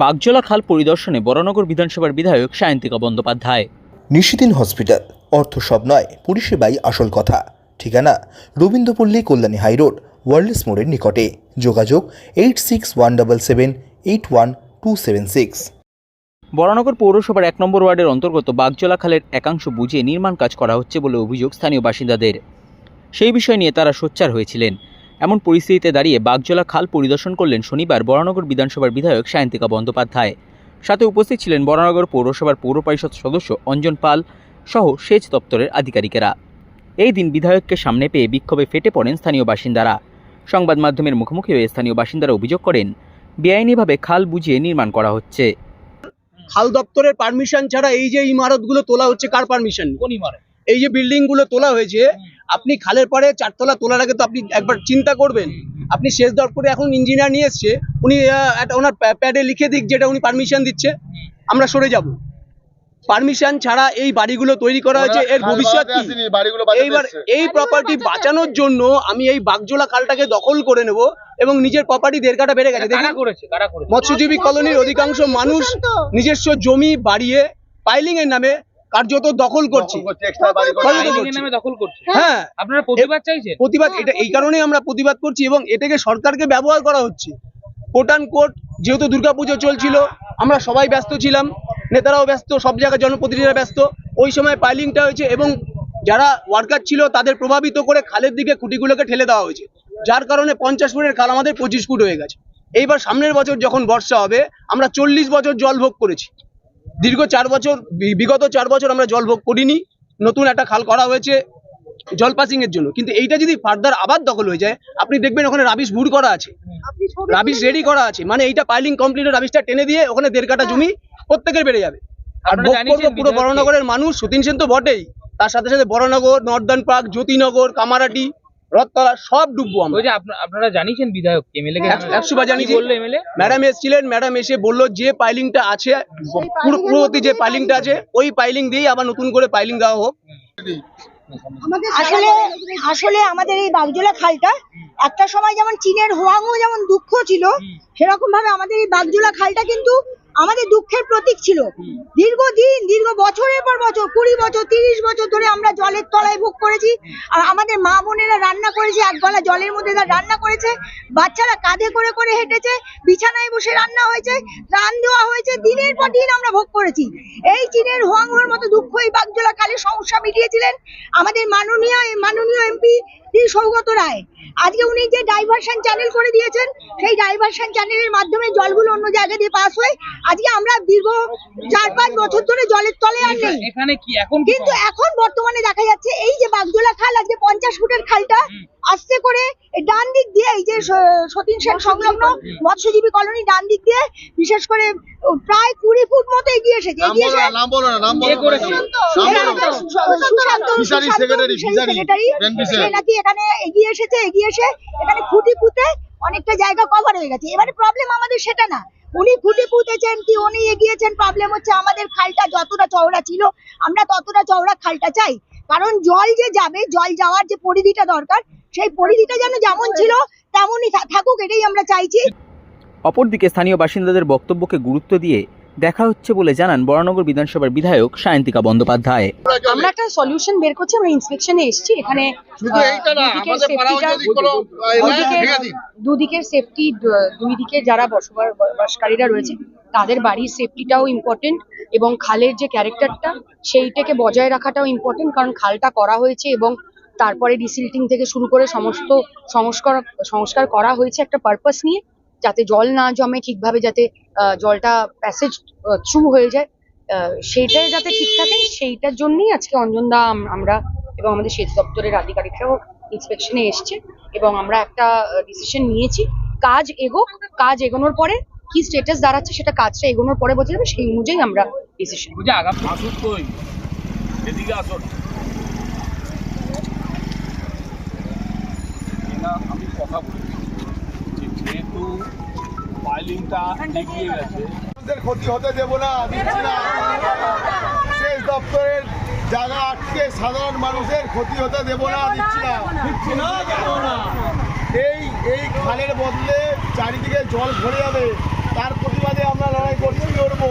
বাগজলা খাল পরিদর্শনে বরানগর বিধানসভার বিধায়ক সায়ন্তিকা বন্দ্যোপাধ্যায়। নিশিদিন হসপিটাল অর্থ সব নয় পরিষেবাই আসল কথা। ঠিকানা রবীন্দ্রপল্লী কল্যাণী হাইরোড ওয়ার্ল্ডস মোড়ের নিকটে। যোগাযোগ eight six one double seven eight one two seven six. Baranagar পৌরসভার এক নম্বর ওয়ার্ডের অন্তর্গত বাগজলা খালের একাংশ বুঝিয়ে নির্মাণ কাজ করা হচ্ছে বলে অভিযোগ স্থানীয় বাসিন্দাদের। সেই বিষয় নিয়ে তারা সোচ্চার হয়েছিলেন। এমন পরিস্থিতিতে দাঁড়িয়ে বাগজলা খাল পরিদর্শন করলেন শনিবার বরানগর বিধানসভার বিধায়ক সায়ন্তিকা বন্দ্যোপাধ্যায়। সাথে উপস্থিত ছিলেন বরানগর পৌরসভার পৌর পরিষদ সদস্য অঞ্জন পাল সহ সেচ দপ্তরের আধিকারিকেরা। এই দিন বিধায়ককে সামনে পেয়ে বিক্ষোভে ফেটে পড়েন স্থানীয় বাসিন্দারা। সংবাদ মাধ্যমের মুখোমুখি হয়ে স্থানীয় বাসিন্দারা অভিযোগ করেন বেআইনিভাবে খাল বুঝিয়ে নির্মাণ করা হচ্ছে। খাল দপ্তরের পারমিশন ছাড়া এই যে ইমারতগুলো তোলা হচ্ছে কার পারমিশন কোন ইমারত? এই যে বিল্ডিংগুলো তোলা হয়েছে আপনি খালের পাড়ে চারতলা তোলার আগে তো আপনি একবার চিন্তা করবেন। আপনি শেষ দপ্তরে এখন ইঞ্জিনিয়ার নিয়ে এসছে উনি একটা ওনার প্যাডে লিখে দিক যেটা উনি পারমিশন দিচ্ছে আমরা সরে যাব। পারমিশন ছাড়া এই বাড়িগুলো তৈরি করা হয়েছে এর ভবিষ্যৎ এইবার এই প্রপার্টি বাঁচানোর জন্য আমি এই বাগজোলা খালটাকে দখল করে নেব এবং নিজের প্রপার্টি দেড় কাটা বেড়ে গেছে। কারা দেখুন করেছে? কারা করেছে? মৎস্যজীবী কলোনির অধিকাংশ মানুষ নিজস্ব জমি বাড়িয়ে পাইলিং এর নামে কার্যত দখল করছে। করছে হ্যাঁ। আপনারা প্রতিবাদ চাইছেন? প্রতিবাদ এটা এই কারণেই আমরা প্রতিবাদ করছি এবং এটাকে সরকারকে ব্যবহার করা হচ্ছে। কোট অ্যান্ড কোট যেহেতু দুর্গাপুজো চলছিল আমরা সবাই ব্যস্ত ছিলাম নেতারাও ব্যস্ত সব জায়গায় জনপ্রতিনিধিরা ব্যস্ত। ওই সময় পাইলিংটা হয়েছে এবং যারা ওয়ার্কার ছিল তাদের প্রভাবিত করে খালের দিকে খুঁটিগুলোকে ঠেলে দেওয়া হয়েছে। যার কারণে পঞ্চাশ ফুটের খাল আমাদের পঁচিশ ফুট হয়ে গেছে। এইবার সামনের বছর যখন বর্ষা হবে আমরা চল্লিশ বছর জল ভোগ করেছি। দীর্ঘ চার বছর বিগত চার বছর আমরা জল ভোগ করিনি। নতুন একটা খাল করা হয়েছে জল পাসিং এর জন্য। কিন্তু এইটা যদি ফার্দার আবার দখল হয়ে যায় আপনি দেখবেন ওখানে রাবিশ ভুর করা আছে। রাবিশ রেডি করা আছে। মানে এইটা পাইলিং কমপ্লিট রাবিশটা টেনে দিয়ে ওখানে দেড় কাটা জমি প্রত্যেকের বেড়ে যাবে। আর ভোগ করব পুরো বড়নগরের মানুষ সতীন সেন তো বটেই। তার সাথে সাথে বড়নগর নর্দার্ন পার্ক জ্যোতিনগর কামারাটি রথতলা সব ডুববো আমরা। ওই যে আপনারা জানিয়েছেন বিধায়ক এমএলএ কে। একশো- বার জানিয়েছি। বলল এমএলএ ম্যাডাম এসেছিলেন ম্যাডাম এসে বলল যে পাইলিংটা আছে পূর্ববর্তী যে পাইলিংটা আছে ওই পাইলিং দিয়েই আবার নতুন করে পাইলিং দেওয়া হোক। আসলে আসলে আমাদের এই বাগজোলা খালটা একটা সময় যেমন চীনের হোয়াংও যেমন দুঃখ ছিল সেরকম ভাবে আমাদের এই বাগজোলা খালটা কিন্তু আমাদের দুঃখের প্রতীক ছিল। দীর্ঘদিন দীর্ঘ বছরের পর বছর কুড়ি বছর তিরিশ বছর ধরে আমরা জলের তলায় ভোগ করেছি। আর আমাদের মা বোনেরা রান্না করেছে এক গলা জলের মধ্যে তারা রান্না করেছে। বাচ্চারা কাঁধে করে করে হেঁটেছে বিছানায় বসে রান্না হয়েছে রান দেওয়া হয়েছে দিনের পর দিন আমরা ভোগ করেছি। এই চীনের হোয়াংহোর মতো দুঃখ এই বাগজোলা খালের সমস্যা মিটিয়েছিলেন আমাদের মাননীয় মাননীয় এমপি তিনি সৌগত রায়। আজকে উনি যে ডাইভারশন চ্যানেল করে দিয়েছেন সেই ডাইভারশন চ্যানেলের মাধ্যমে জলগুলো অন্য জায়গা দিয়ে পাস হয় আজকে আমরা দীর্ঘ চার পাঁচ বছর ধরে জলের তলে আর নেই। এখানে কি? এখন কিন্তু এখন বর্তমানে দেখা যাচ্ছে এই যে বাগজোলা খাল আজকে পঞ্চাশ ফুটের খালটা আস্তে করে ডান দিক দিয়ে এই যে সতীন সেন সংলগ্ন মৎস্যজীবী কলোনি ডান দিক দিয়ে বিশেষ করে প্রায় কুড়ি ফুট মতো এগিয়ে এসেছে। এগিয়ে এসে নাকি এখানে এগিয়ে এসেছে এগিয়ে এসে এখানে খুঁটি পুঁতে অনেকটা জায়গা কভার হয়ে গেছে। এবারে প্রবলেম আমাদের সেটা না। উনি খুঁটি পুঁতেছেন কি, উনি এগিয়েছেন প্রবলেম হচ্ছে আমাদের খালটা যতটা চওড়া ছিল, আমরা ততটা চওড়া খালটা চাই। কারণ জল যে যাবে, জল যাওয়ার যে পরিধিটা দরকার, সেই পরিধিটা যেন যেমন ছিল, তেমনই থাকুক, এটাই আমরা চাইছি। অপরদিকে স্থানীয় বাসিন্দাদের বক্তব্যকে গুরুত্ব দিয়ে দেখা হচ্ছে বলে জানান বরানগর বিধানসভার বিধায়ক সায়ন্তিকা বন্দ্যোপাধ্যায়। আমরা একটা সলিউশন বের করছি আমরা ইন্সপেকশনে এসেছি এখানে দুদিকের সেফটি দুই দিকে যারা বসবাস বাসকারীরা রয়েছে তাদের বাড়ির সেফটিটাও ইম্পর্টেন্ট এবং খালের যে ক্যারেক্টারটা সেইটাকে বজায় রাখাটাও ইম্পর্টেন্ট কারণ খালটা করা হয়েছে এবং তারপরে ডিসিল্টিং থেকে শুরু করে সমস্ত সংস্কার সংস্কার করা হয়েছে একটা পারপাস নিয়ে। যাতে জল না জমে ঠিকভাবে যাতে জলটা প্যাসেজ থ্রু হয়ে যায় আহ, সেইটাই যাতে ঠিক থাকে সেইটার জন্যই আজকে অঞ্জনদা আম- আমরা এবং আমাদের সেচ দপ্তরের আধিকারিকরাও ইন্সপেকশনে এসছে এবং আমরা একটা ডিসিশন নিয়েছি। কাজ এগোক কাজ এগোনোর পরে কি স্টেটাস দাঁড়াচ্ছে সেটা কাজটা এগোনোর পরে বোঝা যাবে সেই অনুযায়ী আমরা ডিসিশন আমি কথা যেহেতু ফাইলিংটা এগিয়ে গেছে। মানুষদের ক্ষতি হতে দেব না দিচ্ছি না। সেচ দপ্তরের জায়গা আটকে সাধারণ মানুষের ক্ষতি হতে দেব না দিচ্ছি না। দিচ্ছি না দেব না। এই এই খালের বদলে চারিদিকে জল ভরে যাবে। তার প্রতিবাদে আমরা লড়াই করছি লড়বো।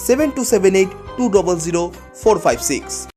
seven two seven eight two double zero four five six